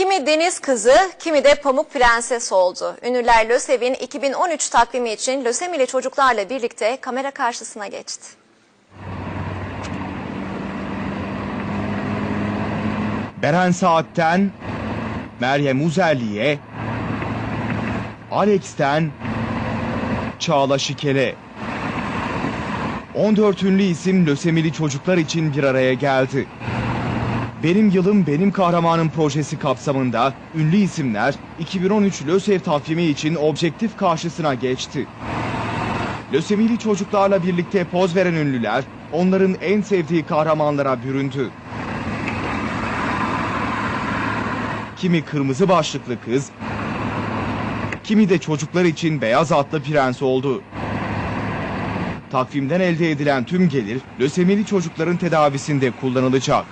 Kimi deniz kızı, kimi de pamuk prenses oldu. Ünlüler LÖSEV'in 2013 takvimi için lösemili çocuklarla birlikte kamera karşısına geçti. Beren Saat'ten Meryem Uzerli'ye, Alex'ten Çağla Şikel'e. 14 ünlü isim lösemili çocuklar için bir araya geldi. Benim Yılım Benim Kahramanım projesi kapsamında ünlü isimler 2013 LÖSEV takvimi için objektif karşısına geçti. Lösemili çocuklarla birlikte poz veren ünlüler onların en sevdiği kahramanlara büründü. Kimi kırmızı başlıklı kız, kimi de çocuklar için beyaz atlı prens oldu. Takvimden elde edilen tüm gelir lösemili çocukların tedavisinde kullanılacak.